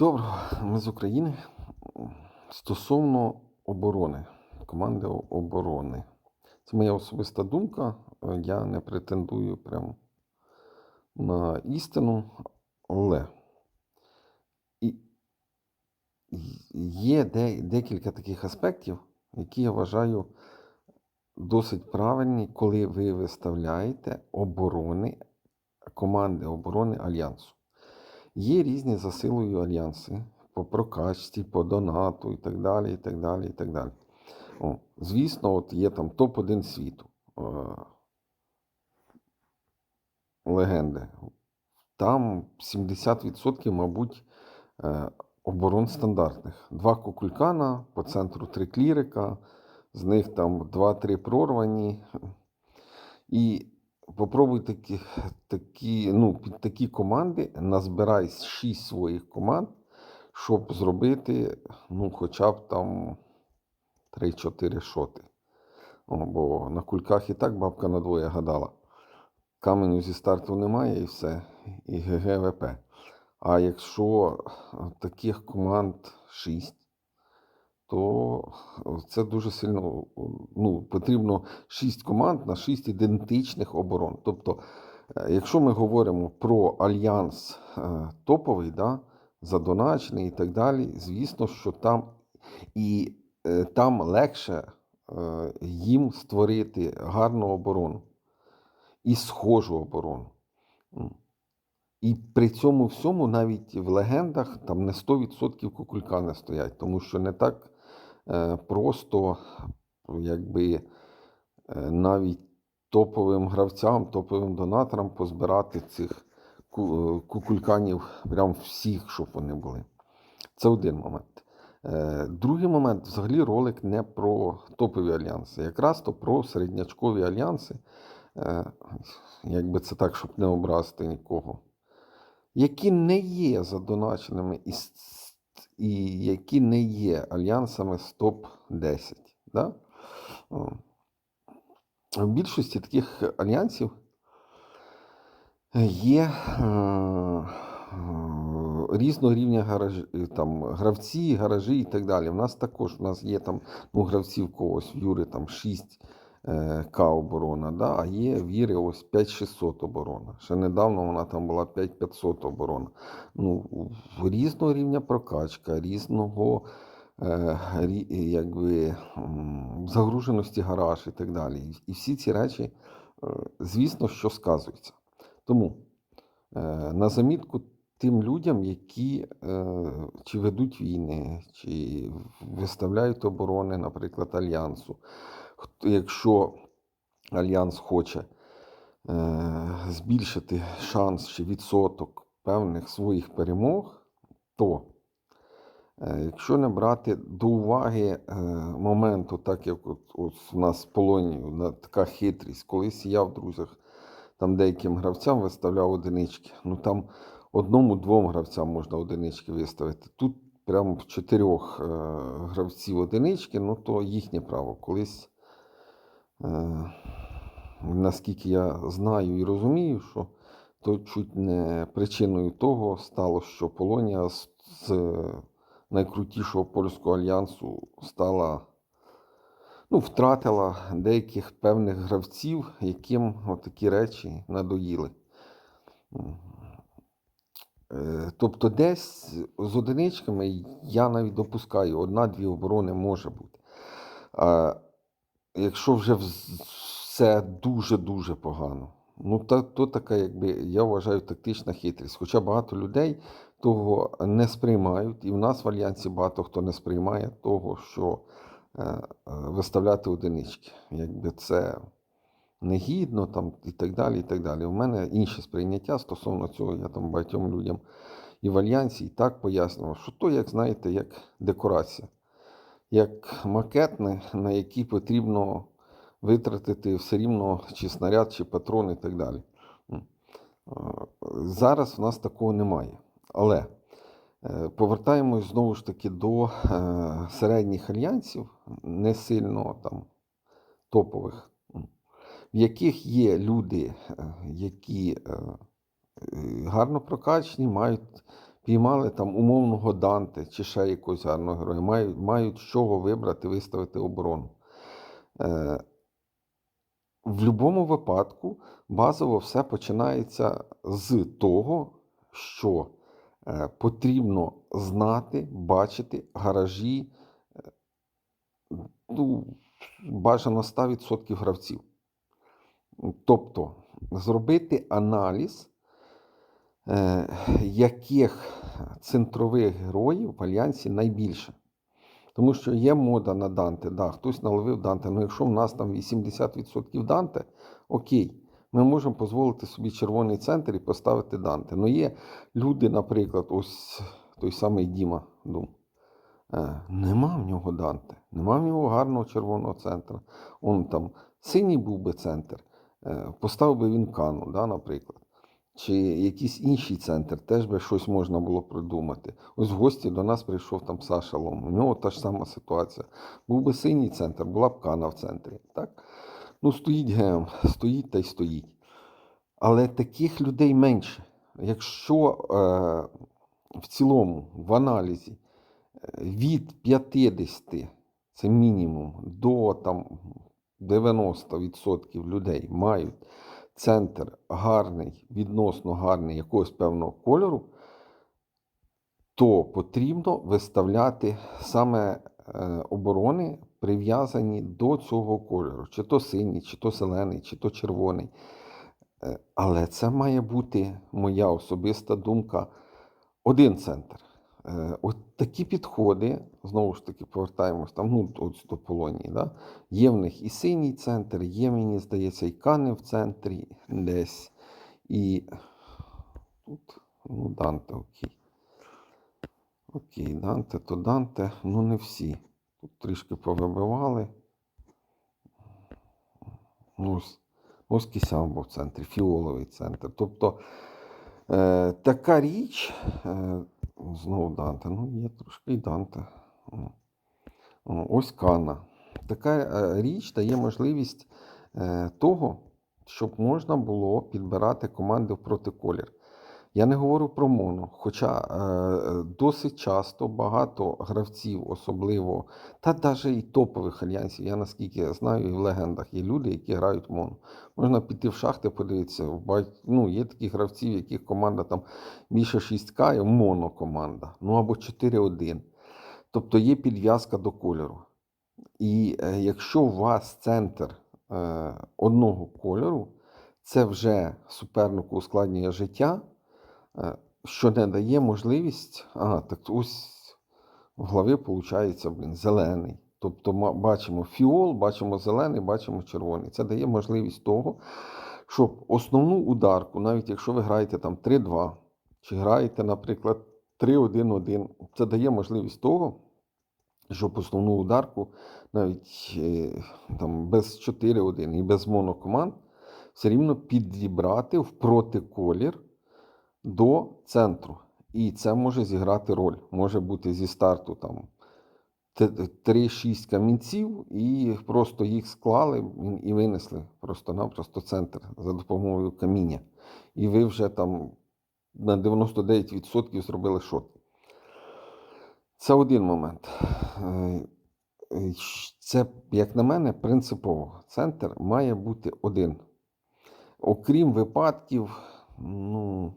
Доброго, ми з України. Стосовно оборони, команди оборони. Це моя особиста думка. Я не претендую прямо на істину, але і- є де, декілька таких аспектів, які я вважаю досить правильні, коли ви виставляєте оборони, команди оборони Альянсу. Є різні за силою альянси по прокачці, по донату і так далі. і так далі, і так далі. О, звісно, от є там топ-1 світу. Е, легенди. Там 70%, мабуть, е, оборон стандартних. Два кукулькана, по центру три клірика, з них там 2-3 прорвані. І попробуй такі, такі, ну, під такі команди назбирай 6 своїх команд, щоб зробити ну, хоча б там 3-4 шоти. Бо на кульках і так бабка надвоє гадала. Каменю зі старту немає і все, і ГГВП. А якщо таких команд 6, то це дуже сильно ну, потрібно 6 команд на 6 ідентичних оборон. Тобто, е, якщо ми говоримо про альянс е, топовий, да, задоначений і так далі, звісно, що там і е, там легше е, їм створити гарну оборону і схожу оборону. І при цьому всьому навіть в легендах там не 100% кукулька не стоять, тому що не так е, просто, якби е, навіть топовим гравцям, топовим донаторам позбирати цих е, кукульканів прям всіх, щоб вони були. Це один момент. Е, Другий момент взагалі ролик не про топові альянси, якраз то про середнячкові альянси, е, якби це так, щоб не образити нікого, які не є задоначеними і, с- і які не є альянсами з топ-10. Да? В більшості таких альянсів є е, е, різного рівня гаражі, там, гравці, гаражі і так далі. У нас також у нас є там ну, гравців когось в Юри там 6 е, К оборона, да? а є в Іри ось 5600 оборона. Ще недавно вона там була 5500 оборона. Ну, різного рівня прокачка, різного е, якби, загруженості гараж і так далі. І- І всі ці речі, е, звісно, що сказуються. Тому е, на замітку тим людям, які е, чи ведуть війни, чи виставляють оборони, наприклад, Альянсу. Якщо Альянс хоче е, збільшити шанс чи відсоток певних своїх перемог, то Е, Якщо не брати до уваги е, моменту, так як от, от у нас в Полонію, така хитрість, колись я в друзях там деяким гравцям виставляв одинички. Ну там одному-двом гравцям можна одинички виставити. Тут прямо в чотирьох гравців одинички, ну то їхнє право. Колись, наскільки я знаю і розумію, що то чуть не причиною того стало, що Полонія з, з найкрутішого польського альянсу стала, ну, втратила деяких певних гравців, яким такі речі надоїли. Е, Тобто десь з одиничками я навіть допускаю, одна-дві оборони може бути. Якщо вже все дуже-дуже погано, ну та, то така, якби, я вважаю, тактична хитрість. Хоча багато людей того не сприймають, і в нас в Альянсі багато хто не сприймає того, що е, е, виставляти одинички. Якби це негідно там, і так далі. і так далі. У мене інше сприйняття стосовно цього, я там багатьом людям і в Альянсі і так пояснював, що то, як знаєте, як декорація, як макетне, на який потрібно витратити все рівно чи снаряд, чи патрон і так далі. Зараз в нас такого немає. Але е, повертаємось знову ж таки до е, середніх альянсів, не сильно там топових, в яких є люди, е, які гарно прокачені, мають піймали там умовного Данте чи ще якогось гарного героя, мають, мають з чого вибрати, виставити оборону. Е, в будь-якому випадку базово все починається з того, що е, потрібно знати, бачити гаражі, е, ну, бажано 100% гравців. Тобто зробити аналіз, яких центрових героїв в Альянсі найбільше. Тому що є мода на Данте. Да, хтось наловив Данте. Ну якщо в нас там 80% Данте, окей, ми можемо дозволити собі червоний центр і поставити Данте. Ну є люди, наприклад, ось той самий Діма Дум. Е, Нема в нього Данте, нема в нього гарного червоного центра. Он там синій був би центр, е, поставив би він кану, да, наприклад. Чи якийсь інший центр, теж би щось можна було придумати. Ось в гості до нас прийшов там Саша Лом. У нього та ж сама ситуація. Був би синій центр, була б кана в центрі. Так? Ну, стоїть ГМ, стоїть та й стоїть. Але таких людей менше. Якщо е, в цілому в аналізі е, від 50, це мінімум, до там 90% людей мають центр гарний, відносно гарний якогось певного кольору, то потрібно виставляти саме е, оборони, прив'язані до цього кольору. Чи то синій, чи то зелений, чи то червоний. Е, Але це має бути моя особиста думка. Один центр. Е, От такі підходи, знову ж таки, повертаємось там, ну, от до Полонії. Да? Є в них і синій центр, є, мені здається, і кани в центрі десь. І тут, ну, Данте, окей. Окей, Данте, то Данте, ну не всі. Тут трішки повибивали. Ну, ось, ось Кісямбо в центрі, фіоловий центр. Тобто е, така річ, е, знову Данте, ну є трошки і Данте. О, Ось Кана. Така е, річ дає можливість е, того, щоб можна було підбирати команди в протиколір. Я не говорю про моно, хоча е, досить часто багато гравців, особливо, та навіть і топових альянсів, я наскільки знаю, і в легендах є люди, які грають моно. Можна піти в шахти, подивитися. Ну, є такі гравці, в яких команда там більше 6К, і монокоманда, ну або 4-1. Тобто є підв'язка до кольору. І е, якщо у вас центр е, одного кольору, це вже супернику ускладнює життя, що не дає можливість. Ага, так ось в голові виходить, блін, зелений. Тобто бачимо фіол, бачимо зелений, бачимо червоний. Це дає можливість того, щоб основну ударку, навіть якщо ви граєте там 3-2, чи граєте, наприклад, 3-1-1, це дає можливість того, щоб основну ударку навіть е, там без 4-1 і без монокоманд все рівно підібрати в протиколір до центру. І це може зіграти роль. Може бути зі старту там 3-6 камінців, і просто їх склали і винесли просто-напросто центр за допомогою каміння. І ви вже там на 99% зробили шот. Це один момент. Це, як на мене, принципово. Центр має бути один. Окрім випадків, ну,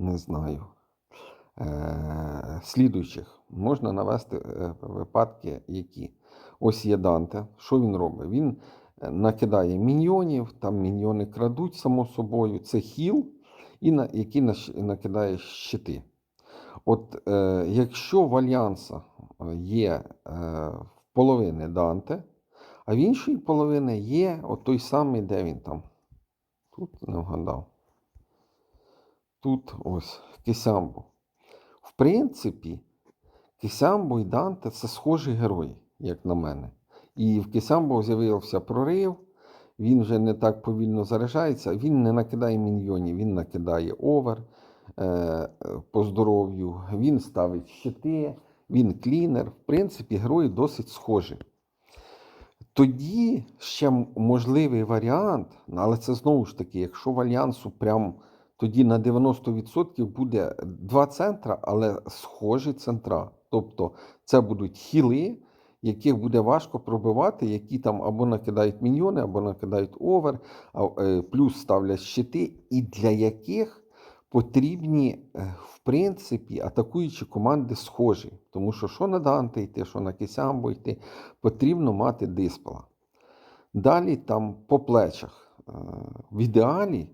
не знаю, е, слідуючих. Можна навести е, випадки, які. Ось є Данте. Що він робить? Він е, накидає міньйонів, там міньйони крадуть, само собою. Це хіл, і на, який накидає щити. От е, якщо в Альянса є е, половини Данте, а в іншої половини є от той самий, де він там. Тут не вгадав. Тут ось Кисямбо. В принципі, Кисямбо і Данте це схожі герої, як на мене. І в Кисямбо з'явився прорив, він вже не так повільно заряджається, він не накидає міньйонів, він накидає овер е, по здоров'ю, він ставить щити, він клінер. В принципі, герої досить схожі. Тоді ще можливий варіант, але це знову ж таки, якщо в альянсу прям тоді на 90% буде два центра, але схожі центра. Тобто це будуть хіли, яких буде важко пробивати, які там або накидають міньйони, або накидають овер, е, плюс ставлять щити, і для яких потрібні, е, в принципі, атакуючі команди схожі. Тому що що на Данте йти, що на Кисямбо йти, потрібно мати диспела. Далі там по плечах. Е, В ідеалі,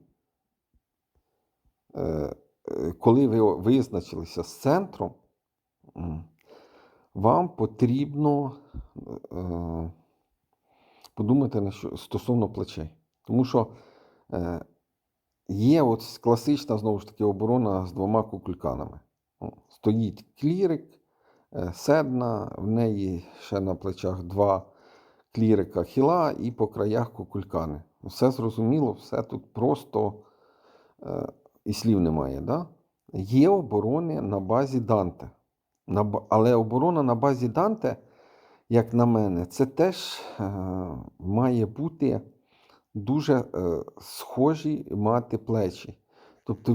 коли ви визначилися з центром, вам потрібно е, подумати стосовно плечей. Тому що е, є от класична знову ж таки оборона з двома кукульканами. Стоїть клірик, е, седна, в неї ще на плечах два клірика хіла і по краях кукулькани. Все зрозуміло, все тут просто е, і слів немає. Да? Є оборони на базі Данте. Але оборона на базі Данте, як на мене, це теж е, має бути дуже е, схожі мати плечі. Тобто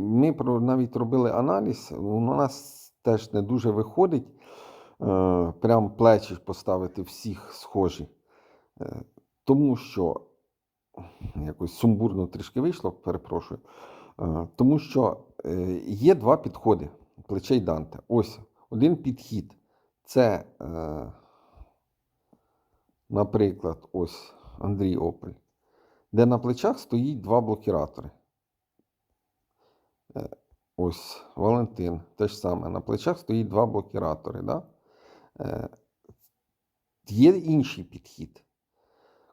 ми навіть робили аналіз, у нас теж не дуже виходить е, прям плечі поставити всіх схожі. Тому що якось сумбурно трішки вийшло, перепрошую. Е, Тому що е, є два підходи плечей Данте. Ось один підхід це, е, наприклад, ось Андрій Опель, де на плечах стоїть два блокіратори. Ось Валентин, те ж саме. На плечах стоїть два блокіратори. Да? Є інший підхід,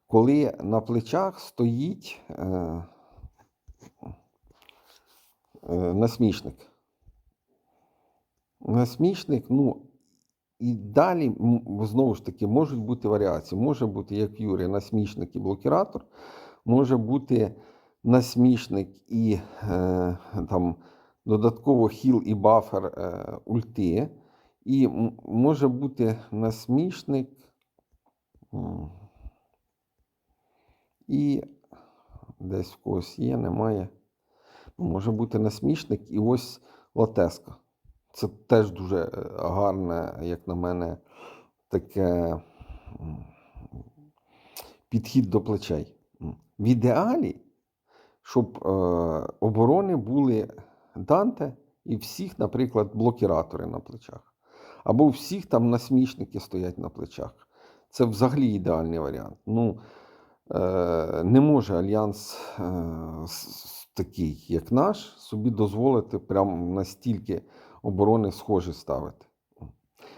коли на плечах стоїть насмішник. Насмішник, ну, і далі, знову ж таки, можуть бути варіації. Може бути, як Юрій, насмішник і блокіратор, може бути насмішник і е, там, додатково хіл і бафер е, ульти. І може бути насмішник. І десь в когось є, немає. Може бути насмішник і ось латеска. Це теж дуже е, гарне, як на мене, таке підхід до плечей. В ідеалі, щоб е, оборони були Данте і всіх, наприклад, блокіратори на плечах. Або всіх там насмішники стоять на плечах. Це взагалі ідеальний варіант. Ну, е, не може альянс е, такий, як наш, собі дозволити прям настільки оборони схожі ставити.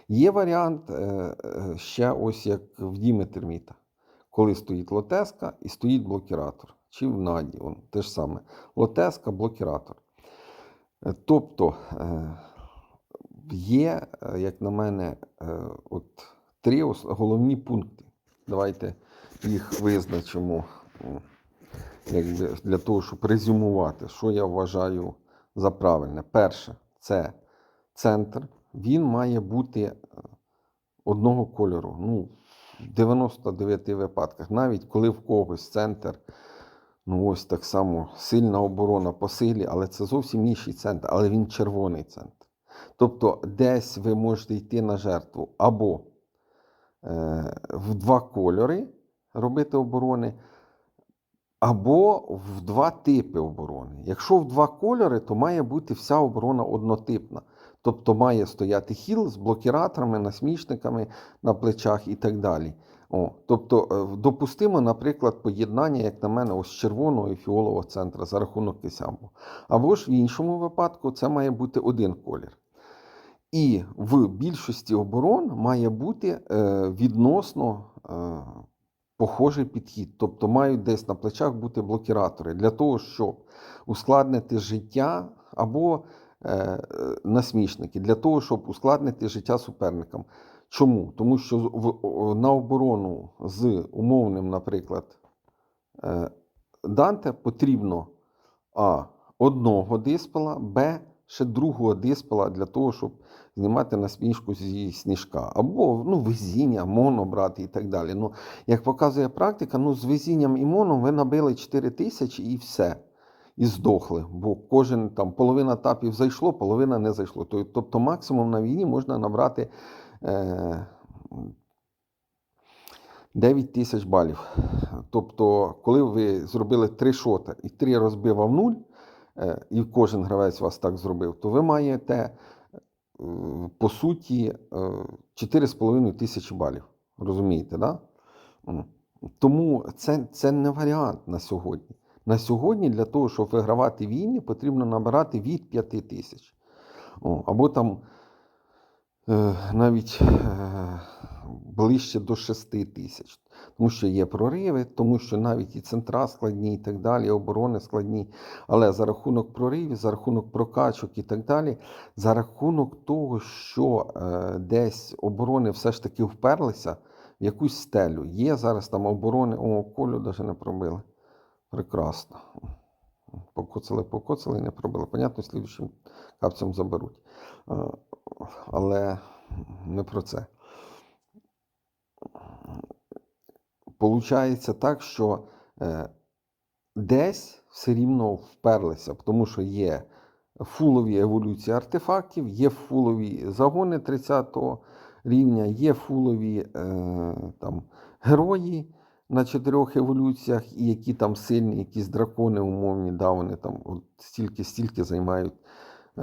Є варіант е, е, ще ось як в Діми Терміта, коли стоїть лотеска і стоїть блокіратор. Чи в Наді, он, те ж саме. Лотеска, блокіратор. Е, Тобто є, як на мене, от три головні пункти. Давайте їх визначимо якби, для того, щоб резюмувати, що я вважаю за правильне. Перше, це центр. Він має бути е, одного кольору. Ну, в 99 випадках. Навіть коли в когось центр, ну ось так само сильна оборона по силі, але це зовсім інший центр, але він червоний центр. Тобто, десь ви можете йти на жертву або е, в два кольори робити оборони, або в два типи оборони. Якщо в два кольори, то має бути вся оборона однотипна. Тобто має стояти хіл з блокіраторами, насмішниками на плечах і так далі. О, тобто е, допустимо, наприклад, поєднання, як на мене, ось червоного і фіолового центра за рахунок кисямбу. Або ж в іншому випадку це має бути один колір. І в більшості оборон має бути е, відносно е, похожий підхід. Тобто мають десь на плечах бути блокіратори для того, щоб ускладнити життя або е, е, насмішники, для того, щоб ускладнити життя суперникам. Чому? Тому що в, на оборону з умовним, наприклад, е, Данте потрібно А. Одного диспела, Б. Ще другого диспела для того, щоб знімати насмішку зі сніжка. Або ну, везіння, моно брати і так далі. Ну, як показує практика, ну, з везінням і моном ви набили 4 тисячі і все. і здохли. Бо кожен там половина тапів зайшло, половина не зайшло. Тобто максимум на війні можна набрати е, 9 тисяч балів. Тобто, коли ви зробили три шота і три розбива в нуль, і кожен гравець вас так зробив, то ви маєте е, по суті е, 4,5 тисячі балів. Розумієте, да? Тому це, це не варіант на сьогодні. На сьогодні для того, щоб вигравати війни, потрібно набирати від 5 тисяч. Або там е, навіть е, ближче до 6 тисяч. Тому що є прориви, тому що навіть і центра складні, і так далі, оборони складні. Але за рахунок проривів, за рахунок прокачок і так далі, за рахунок того, що е, десь оборони все ж таки вперлися в якусь стелю. Є зараз там оборони, о, колю навіть не пробили. Прекрасно. Покоцали, покоцали і не пробили. Понятно, слідчим капцям заберуть. Е, Але не про це. Получається так, що е, десь все рівно вперлися, тому що є фулові еволюції артефактів, є фулові загони 30 рівня, є фулові е, там, герої на чотирьох еволюціях, і які там сильні, якісь дракони умовні, да, вони там от стільки, стільки займають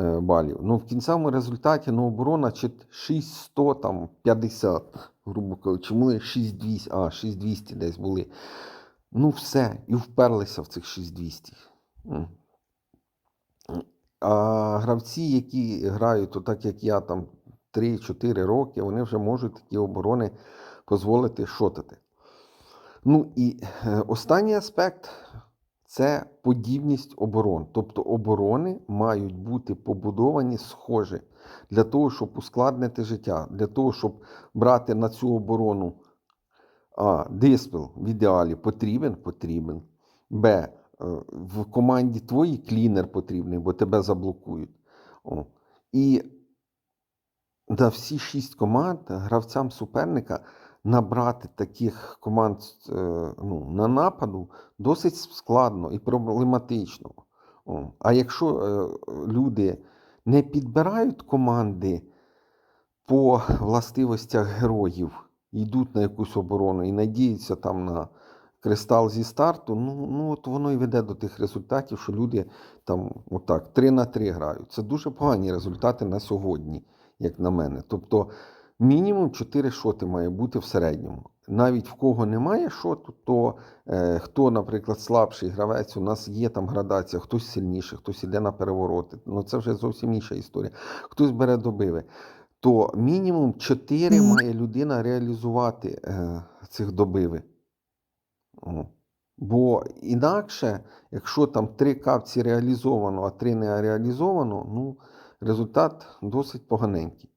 балів. Ну, в кінцевому результаті ну, оборона чи 6100, там 50, грубо кажучи, ми 6200, а 6200 десь були. Ну, все, і вперлися в цих 6200. А гравці, які грають, так як я там 3-4 роки, вони вже можуть такі оборони дозволити шотати. Ну і е, останній аспект це подібність оборон. Тобто оборони мають бути побудовані схожі для того, щоб ускладнити життя, для того, щоб брати на цю оборону а, диспел в ідеалі потрібен, потрібен. Б. е, В команді твоїй клінер потрібний, бо тебе заблокують. О. І на всі шість команд гравцям суперника набрати таких команд е, ну, на нападу досить складно і проблематично. А якщо е, люди не підбирають команди по властивостях героїв, йдуть на якусь оборону і надіються там на кристал зі старту, ну, ну от воно і веде до тих результатів, що люди там отак 3 на 3 грають. Це дуже погані результати на сьогодні, як на мене. Тобто мінімум 4 шоти має бути в середньому. Навіть в кого немає шоту, то е, хто, наприклад, слабший гравець, у нас є там градація, хтось сильніший, хтось іде на перевороти. Ну це вже зовсім інша історія. Хтось бере добиви. То мінімум 4 має людина реалізувати е, цих добиви. О. Бо інакше, якщо там три капці реалізовано, а три не реалізовано, ну, результат досить поганенький.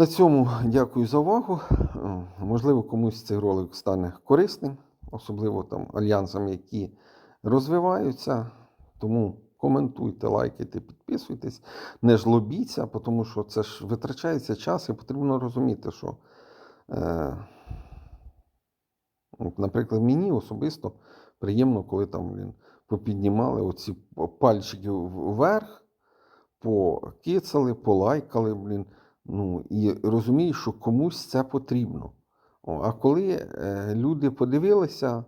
На цьому дякую за увагу. Е, Можливо, комусь цей ролик стане корисним, особливо там альянсам, які розвиваються. Тому коментуйте, лайкайте, підписуйтесь, не жлобіться, тому що це ж витрачається час, і потрібно розуміти, що. Е, наприклад, мені особисто приємно, коли там блін, попіднімали оці пальчики вверх, покицали, полайкали, блін. Ну, і розумію, що комусь це потрібно. О, а коли е, люди подивилися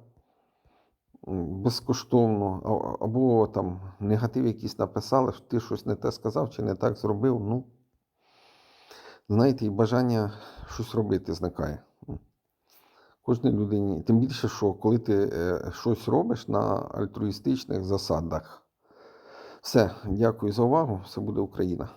безкоштовно, або там негатив якийсь написали, що ти щось не те сказав чи не так зробив, ну, знаєте, і бажання щось робити зникає. Кожній людині. Тим більше, що коли ти е, щось робиш на альтруїстичних засадах. Все, дякую за увагу. Все буде Україна.